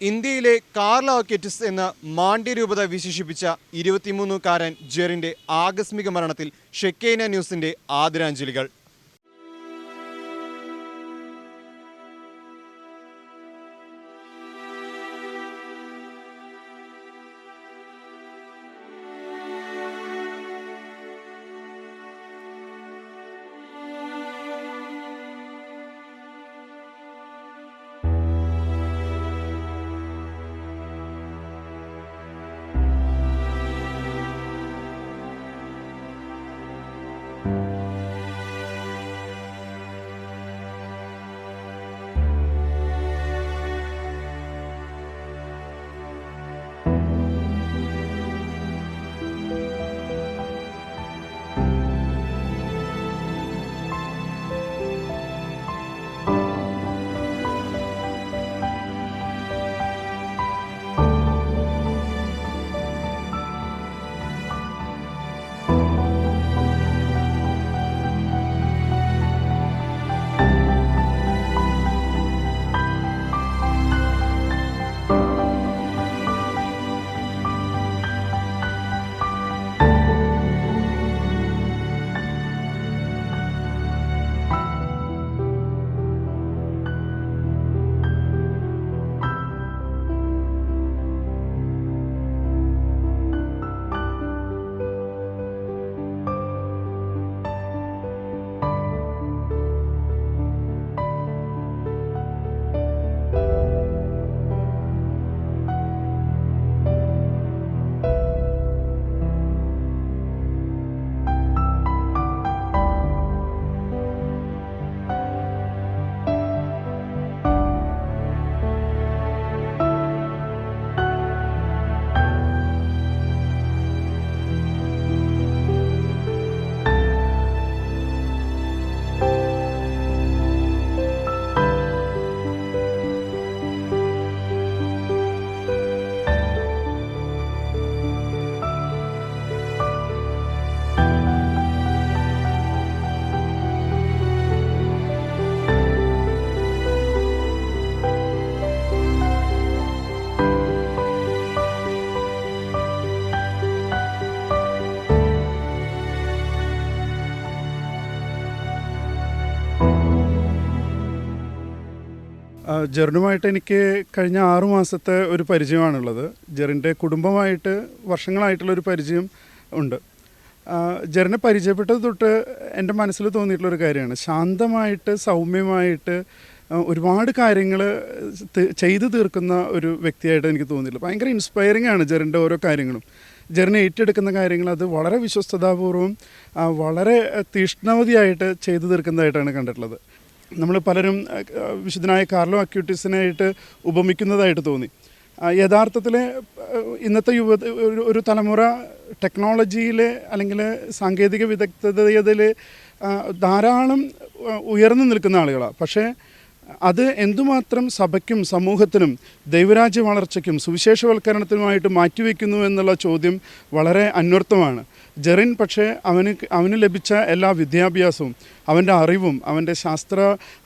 ഇന്ത്യയിലെ കാർല ഓക്കറ്റിസ് എന്ന മാണ്ഡ്യരൂപത വിശേഷിപ്പിച്ച ഇരുപത്തിമൂന്നുകാരൻ ജെറിന്റെ ആകസ്മിക മരണത്തിൽ ഷെക്കേന ന്യൂസിന്റെ ആദരാഞ്ജലികൾ. ജെറിനുമായിട്ട് എനിക്ക് കഴിഞ്ഞ ആറു മാസത്തെ ഒരു പരിചയമാണുള്ളത്. ജെറിന്റെ കുടുംബമായിട്ട് വർഷങ്ങളായിട്ടുള്ള ഒരു പരിചയം ഉണ്ട്. ജെറിനെ പരിചയപ്പെട്ടത് തൊട്ട് എന്റെ മനസ്സിൽ തോന്നിയിട്ടുള്ളൊരു കാര്യമാണ്. ശാന്തമായിട്ട് സൗമ്യമായിട്ട് ഒരുപാട് കാര്യങ്ങൾ ചെയ്തു തീർക്കുന്ന ഒരു വ്യക്തിയായിട്ട് എനിക്ക് തോന്നിയില്ല. ഭയങ്കര ഇൻസ്പയറിംഗ് ആണ് ജെറിന്റെ ഓരോ കാര്യങ്ങളും. ജെറിനെ ഏറ്റെടുക്കുന്ന കാര്യങ്ങൾ അത് വളരെ വിശ്വസ്തതാപൂർവം വളരെ തീഷ്ണവതിയായിട്ട് ചെയ്തു തീർക്കുന്നതായിട്ടാണ് കണ്ടിട്ടുള്ളത്. നമ്മൾ പലരും വിശുദ്ധനായ കാർലോ അക്യൂട്ടിസിനായിട്ട് ഉപമിക്കുന്നതായിട്ട് തോന്നി. യഥാർത്ഥത്തിൽ ഇന്നത്തെ യുവ ഒരു തലമുറ ടെക്നോളജിയിൽ അല്ലെങ്കിൽ സാങ്കേതിക വിദഗ്ധതയിൽ ധാരാളം ഉയർന്നു നിൽക്കുന്ന ആളുകളാണ് പക്ഷേ അത് എന്തുമാത്രം സഭയ്ക്കും സമൂഹത്തിനും ദൈവരാജ്യ വളർച്ചയ്ക്കും സുവിശേഷവൽക്കരണത്തിനുമായിട്ട് മാറ്റിവെക്കുന്നു എന്നുള്ള ചോദ്യം വളരെ അന്വർത്ഥമാണ്. ജെറിൻ പക്ഷേ അവന് അവന് ലഭിച്ച എല്ലാ വിദ്യാഭ്യാസവും അവന്റെ അറിവും അവന്റെ ശാസ്ത്ര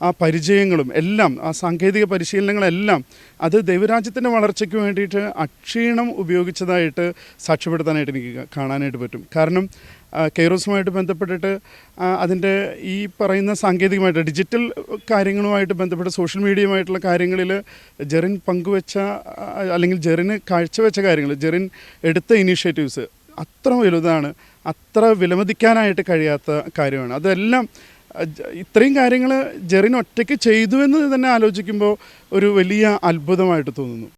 ആ പരിചയങ്ങളും എല്ലാം ആ സാങ്കേതിക പരിശീലനങ്ങളെല്ലാം അത് ദൈവരാജ്യത്തിന്റെ വളർച്ചയ്ക്ക് വേണ്ടിയിട്ട് അക്ഷീണം ഉപയോഗിച്ചതായിട്ട് സാക്ഷ്യപ്പെടുത്താനായിട്ട് എനിക്ക് കാണാനായിട്ട് പറ്റും. കാരണം കെയറോസുമായിട്ട് ബന്ധപ്പെട്ടിട്ട് അതിന്റെ ഈ പറയുന്ന സാങ്കേതികമായിട്ട് ഡിജിറ്റൽ കാര്യങ്ങളുമായിട്ട് ബന്ധപ്പെട്ട് സോഷ്യൽ മീഡിയയുമായിട്ടുള്ള കാര്യങ്ങളിൽ ജെറിൻ പങ്കുവെച്ച അല്ലെങ്കിൽ ജെറിന് കാഴ്ചവെച്ച കാര്യങ്ങൾ ജെറിൻ എടുത്ത ഇനീഷ്യേറ്റീവ്സ് അത്ര വലുതാണ് അത്ര വിലമതിക്കാനായിട്ട് കഴിയാത്ത കാര്യമാണ്. അതെല്ലാം ഇത്രയും കാര്യങ്ങൾ ജെറിൻ ഒറ്റയ്ക്ക് ചെയ്തു എന്ന് തന്നെ ആലോചിക്കുമ്പോൾ ഒരു വലിയ അത്ഭുതമായിട്ട് തോന്നുന്നു.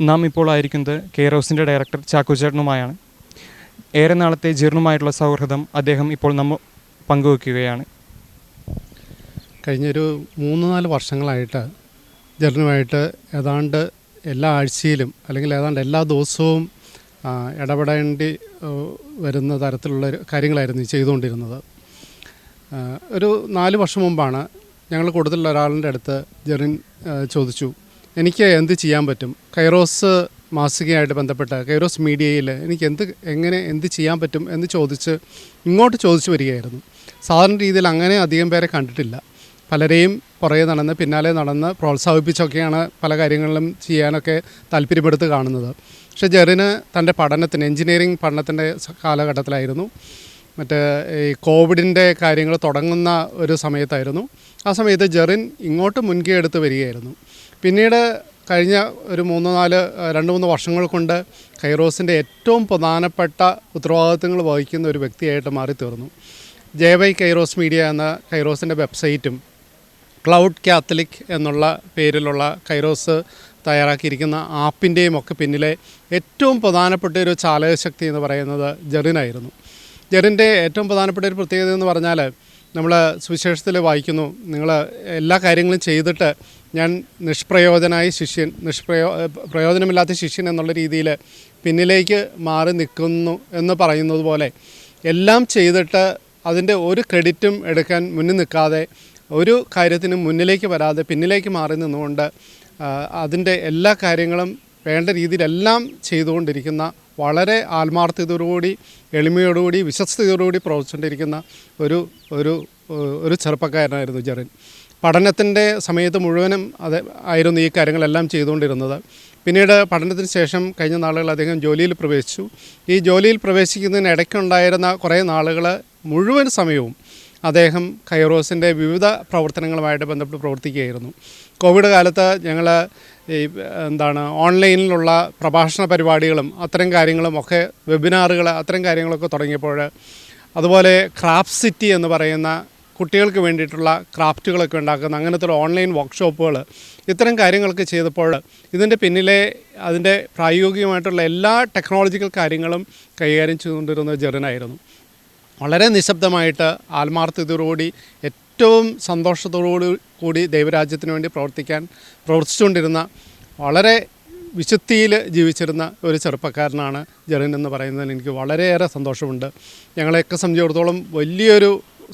നാം ഇപ്പോൾ ആയിരിക്കുന്നത് കെയറോസിന്റെ ഡയറക്ടർ ചാക്കോ ചേട്ടനുമായാണ്. ഏറെ നാളത്തെ ജീർണമായിട്ടുള്ള സൗഹൃദം അദ്ദേഹം ഇപ്പോൾ നമ്മൾ പങ്കുവെക്കുകയാണ്. കഴിഞ്ഞൊരു മൂന്ന് നാല് വർഷങ്ങളായിട്ട് ജെറിനുമായിട്ട് ഏതാണ്ട് എല്ലാ ആഴ്ചയിലും അല്ലെങ്കിൽ ഏതാണ്ട് എല്ലാ ദിവസവും ഇടപെടേണ്ടി വരുന്ന തരത്തിലുള്ള കാര്യങ്ങളായിരുന്നു ചെയ്തുകൊണ്ടിരുന്നത്. ഒരു നാല് വർഷം മുമ്പാണ് ഞങ്ങൾ കൂടുതലുള്ള ഒരാളിന്റെ അടുത്ത് ജെറിൻ ചോദിച്ചു. എനിക്ക് എന്ത് ചെയ്യാൻ പറ്റും? കൈറോസ് മാസികയായിട്ട് ബന്ധപ്പെട്ട കൈറോസ് മീഡിയയിൽ എനിക്ക് എന്ത് എങ്ങനെ എന്ത് ചെയ്യാൻ പറ്റും എന്ന് ചോദിച്ച് ഇങ്ങോട്ട് ചോദിച്ചു വരികയായിരുന്നു. സാധാരണ രീതിയിൽ അങ്ങനെ അധികം പേരെ കണ്ടിട്ടില്ല. പലരെയും പുറകെ നടന്ന് പിന്നാലെ നടന്ന് പ്രോത്സാഹിപ്പിച്ചൊക്കെയാണ് പല കാര്യങ്ങളിലും ചെയ്യാനൊക്കെ താല്പര്യപ്പെടുത്ത് കാണുന്നത്. പക്ഷേ ജെറിന് തന്റെ പഠനത്തിന് എഞ്ചിനീയറിംഗ് പഠനത്തിന്റെ കാലഘട്ടത്തിലായിരുന്നു. മറ്റേ ഈ കോവിഡിന്റെ കാര്യങ്ങൾ തുടങ്ങുന്ന ഒരു സമയത്തായിരുന്നു. ആ സമയത്ത് ജെറിൻ ഇങ്ങോട്ട് മുൻകൈ എടുത്ത് വരികയായിരുന്നു. പിന്നീട് കഴിഞ്ഞ ഒരു മൂന്ന് നാല് രണ്ട് മൂന്ന് വർഷങ്ങൾ കൊണ്ട് കൈറോസിന്റെ ഏറ്റവും പ്രധാനപ്പെട്ട ഉത്തരവാദിത്തങ്ങൾ വഹിക്കുന്ന ഒരു വ്യക്തിയായിട്ട് മാറി തീർന്നു ജെ വൈ കൈറോസ് മീഡിയ എന്ന കൈറോസിന്റെ വെബ്സൈറ്റും ക്ലൗഡ് കാത്തലിക് എന്നുള്ള പേരിലുള്ള കൈറോസ് തയ്യാറാക്കിയിരിക്കുന്ന ആപ്പിന്റെയും ഒക്കെ പിന്നിലെ ഏറ്റവും പ്രധാനപ്പെട്ട ഒരു ചാലകശക്തി എന്ന് പറയുന്നത് ജെറിനായിരുന്നു ജെറിന്റെ ഏറ്റവും പ്രധാനപ്പെട്ട ഒരു പ്രത്യേകത എന്ന് പറഞ്ഞാൽ നമ്മൾ സുവിശേഷത്തിൽ വായിക്കുന്നു നിങ്ങൾ എല്ലാ കാര്യങ്ങളും ചെയ്തിട്ട് ഞാൻ നിഷ്പ്രയോജനായ ശിഷ്യൻ നിഷ്പ്രയോ പ്രയോജനമില്ലാത്ത ശിഷ്യൻ എന്നുള്ള രീതിയിൽ പിന്നിലേക്ക് മാറി നിൽക്കുന്നു എന്ന് പറയുന്നത് പോലെ എല്ലാം ചെയ്തിട്ട് അതിന്റെ ഒരു ക്രെഡിറ്റും എടുക്കാൻ മുന്നിൽ നിൽക്കാതെ ഒരു കാര്യത്തിനും മുന്നിലേക്ക് വരാതെ പിന്നിലേക്ക് മാറി നിന്നുകൊണ്ട് അതിന്റെ എല്ലാ കാര്യങ്ങളും വേണ്ട രീതിയിലെല്ലാം ചെയ്തുകൊണ്ടിരിക്കുന്ന വളരെ ആത്മാർത്ഥതയോടുകൂടി എളിമയോടുകൂടി വിശ്വസ്തയോടുകൂടി പ്രവർത്തിച്ചുകൊണ്ടിരിക്കുന്ന ഒരു ഒരു ഒരു ചെറുപ്പക്കാരനായിരുന്നു ജെറിൻ. പഠനത്തിന്റെ സമയത്ത് മുഴുവനും അത് ആയിരുന്നു ഈ കാര്യങ്ങളെല്ലാം ചെയ്തുകൊണ്ടിരുന്നത്. പിന്നീട് പഠനത്തിന് ശേഷം കഴിഞ്ഞ നാളുകൾ അദ്ദേഹം ജോലിയിൽ പ്രവേശിച്ചു. ഈ ജോലിയിൽ പ്രവേശിക്കുന്നതിന് ഇടയ്ക്കുണ്ടായിരുന്ന കുറേ നാളുകൾ മുഴുവൻ സമയവും അദ്ദേഹം കൈറോസിന്റെ വിവിധ പ്രവർത്തനങ്ങളുമായിട്ട് ബന്ധപ്പെട്ട് പ്രവർത്തിക്കുകയായിരുന്നു. കോവിഡ് കാലത്ത് ഞങ്ങൾ ഈ എന്താണ് ഓൺലൈനിലുള്ള പ്രഭാഷണ പരിപാടികളും അത്തരം കാര്യങ്ങളും ഒക്കെ വെബിനാറുകൾ അത്തരം കാര്യങ്ങളൊക്കെ തുടങ്ങിയപ്പോൾ അതുപോലെ ക്രാഫ്റ്റ് സിറ്റി എന്ന് പറയുന്ന കുട്ടികൾക്ക് വേണ്ടിയിട്ടുള്ള ക്രാഫ്റ്റുകളൊക്കെ ഉണ്ടാക്കുന്ന അങ്ങനത്തെ ഓൺലൈൻ വർക്ക്ഷോപ്പുകൾ ഇത്തരം കാര്യങ്ങളൊക്കെ ചെയ്തപ്പോൾ ഇതിന്റെ പിന്നിലെ അതിന്റെ പ്രായോഗികമായിട്ടുള്ള എല്ലാ ടെക്നോളജിക്കൽ കാര്യങ്ങളും കൈകാര്യം ചെയ്തുകൊണ്ടിരുന്ന ജെറിനായിരുന്നു. വളരെ നിശബ്ദമായിട്ട് ആത്മാർത്ഥതയോടുകൂടി ഏറ്റവും സന്തോഷത്തോടു കൂടി ദൈവരാജ്യത്തിന് വേണ്ടി പ്രവർത്തിക്കാൻ പ്രവർത്തിച്ചുകൊണ്ടിരുന്ന വളരെ വിശുദ്ധിയിൽ ജീവിച്ചിരുന്ന ഒരു ചെറുപ്പക്കാരനാണ് ജെറിൻ എന്ന് പറയുന്നതിൽ എനിക്ക് വളരെയേറെ സന്തോഷമുണ്ട്. ഞങ്ങളെയൊക്കെ സംബന്ധിച്ചിടത്തോളം വലിയൊരു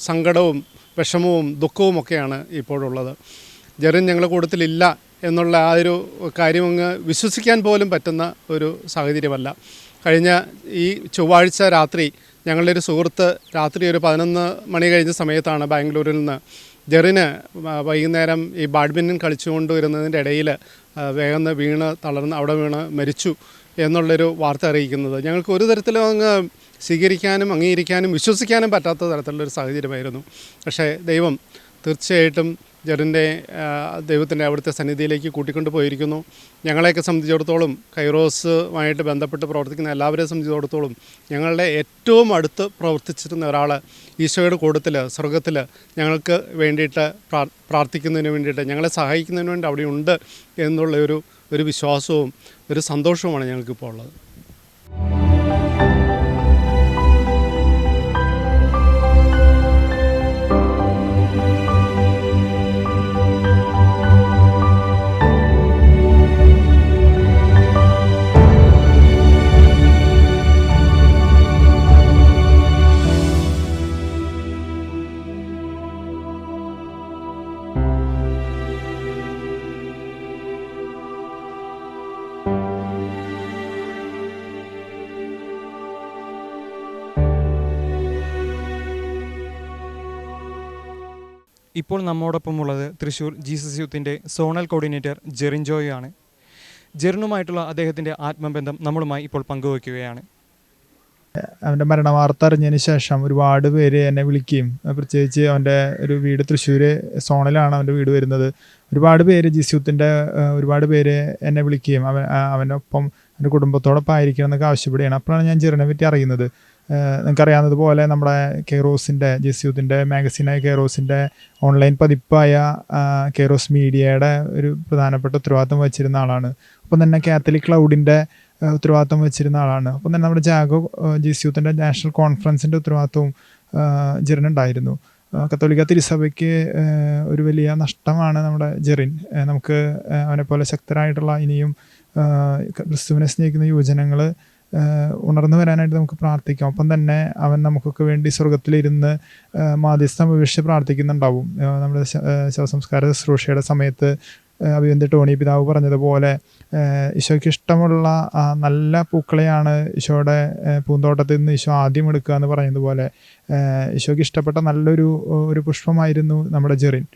സങ്കടവും വിഷമവും ദുഃഖവും ഒക്കെയാണ് ഇപ്പോഴുള്ളത്. ജെറിൻ ഞങ്ങളുടെ കൂട്ടത്തിലില്ല എന്നുള്ള ആ ഒരു കാര്യം അങ്ങ് വിശ്വസിക്കാൻ പോലും പറ്റുന്ന ഒരു സാഹചര്യമല്ല. കഴിഞ്ഞ ഈ ചൊവ്വാഴ്ച രാത്രി ഞങ്ങളുടെ ഒരു സുഹൃത്ത് രാത്രി ഒരു പതിനൊന്ന് മണി കഴിഞ്ഞ സമയത്താണ് ബാംഗ്ലൂരിൽ നിന്ന് ജെറിന് വൈകുന്നേരം ഈ ബാഡ്മിന്റൺ കളിച്ചുകൊണ്ട് വരുന്നതിന്റെ ഇടയിൽ വേഗം വീണ് തളർന്ന് അവിടെ വീണ് മരിച്ചു എന്നുള്ളൊരു വാർത്ത അറിയിക്കുന്നത്. ഞങ്ങൾക്ക് ഒരു തരത്തിലും അങ്ങ് സ്വീകരിക്കാനും അംഗീകരിക്കാനും വിശ്വസിക്കാനും പറ്റാത്ത തരത്തിലുള്ളൊരു സാഹചര്യമായിരുന്നു. പക്ഷേ ദൈവം തീർച്ചയായിട്ടും ജഡന്റെ ദൈവത്തിന്റെ അവിടുത്തെ സന്നിധിയിലേക്ക് കൂട്ടിക്കൊണ്ട് പോയിരിക്കുന്നു. ഞങ്ങളെയൊക്കെ സംബന്ധിച്ചിടത്തോളം കൈറോസുമായിട്ട് ബന്ധപ്പെട്ട് പ്രവർത്തിക്കുന്ന എല്ലാവരെയും സംബന്ധിച്ചിടത്തോളം ഞങ്ങളുടെ ഏറ്റവും അടുത്ത് പ്രവർത്തിച്ചിരുന്ന ഒരാൾ ഈശോയുടെ കൂട്ടത്തിൽ സ്വർഗത്തിൽ ഞങ്ങൾക്ക് വേണ്ടിയിട്ട് പ്രാർ- പ്രാർത്ഥിക്കുന്നതിന് വേണ്ടിയിട്ട് ഞങ്ങളെ സഹായിക്കുന്നതിന് വേണ്ടി അവിടെ ഉണ്ട് എന്നുള്ള ഒരു ഒരു വിശ്വാസവും ഒരു സന്തോഷവുമാണ് ഞങ്ങൾക്കിപ്പോൾ ഉള്ളത്. ഇപ്പോൾ നമ്മോടൊപ്പമുള്ളത് തൃശ്ശൂർ ജീസസ് യൂത്തിന്റെ സോണൽ കോർഡിനേറ്റർ ജെറിൻ ആണ് ജെറിനുമായിട്ടുള്ള അദ്ദേഹത്തിന്റെ ആത്മബന്ധം നമ്മളുമായി ഇപ്പോൾ പങ്കുവയ്ക്കുകയാണ്. അവന്റെ മരണ വാർത്ത അറിഞ്ഞതിന് ശേഷം ഒരുപാട് പേര് എന്നെ വിളിക്കുകയും പ്രത്യേകിച്ച് അവന്റെ ഒരു വീട് തൃശ്ശൂർ സോണലാണ് അവന്റെ വീട് വരുന്നത്. ഒരുപാട് പേര് ജിസ്യൂത്തിന്റെ ഒരുപാട് പേര് എന്നെ വിളിക്കുകയും അവൻ അവനൊപ്പം എന്റെ കുടുംബത്തോടൊപ്പം ആയിരിക്കണം എന്നൊക്കെ ആവശ്യപ്പെടുകയാണ്. അപ്പോഴാണ് ഞാൻ ജെറിനെ പറ്റി അറിയുന്നത്. നിങ്ങൾക്കറിയാവുന്നതുപോലെ നമ്മുടെ കെയറോസിന്റെ ജെസ്യൂത്തിന്റെ മാഗസീനായ കെയറോസിന്റെ ഓൺലൈൻ പതിപ്പായ കെയറോസ് മീഡിയയുടെ ഒരു പ്രധാനപ്പെട്ട ഉത്തരവാദിത്വം വച്ചിരുന്ന ആളാണ്. അപ്പം തന്നെ കാത്തലിക് ക്ലൗഡിന്റെ ഉത്തരവാദിത്തം വെച്ചിരുന്ന ആളാണ്. അപ്പം തന്നെ നമ്മുടെ ജാഗോ ജിസ്യൂത്തിന്റെ നാഷണൽ കോൺഫറൻസിന്റെ ഉത്തരവാദിത്വവും ഏഹ് ജെറിനുണ്ടായിരുന്നു കത്തോലിക്ക തിരുസഭയ്ക്ക് ഒരു വലിയ നഷ്ടമാണ് നമ്മുടെ ജെറിൻ. നമുക്ക് അവനെപ്പോലെ ശക്തരായിട്ടുള്ള ഇനിയും ക്രിസ്തുവിനെ സ്നേഹിക്കുന്ന യുവജനങ്ങൾ ഉണർന്നു വരാനായിട്ട് നമുക്ക് പ്രാർത്ഥിക്കാം. ഒപ്പം തന്നെ അവൻ നമുക്കൊക്കെ വേണ്ടി സ്വർഗത്തിലിരുന്ന് മാധ്യസ്ഥ അപേക്ഷിച്ച് പ്രാർത്ഥിക്കുന്നുണ്ടാവും. നമ്മുടെ ശവസംസ്കാര ശുശ്രൂഷയുടെ സമയത്ത് അഭിവന്ദ് ടോണി പിതാവ് പറഞ്ഞതുപോലെ ഈശോയ്ക്ക് ഇഷ്ടമുള്ള നല്ല പൂക്കളെയാണ് ഈശോയുടെ പൂന്തോട്ടത്തിൽ നിന്ന് ഈശോ ആദ്യം എടുക്കുക എന്ന് പറയുന്നത് പോലെ ഈശോയ്ക്ക് ഇഷ്ടപ്പെട്ട നല്ലൊരു ഒരു പുഷ്പമായിരുന്നു നമ്മുടെ ജെറിൻ.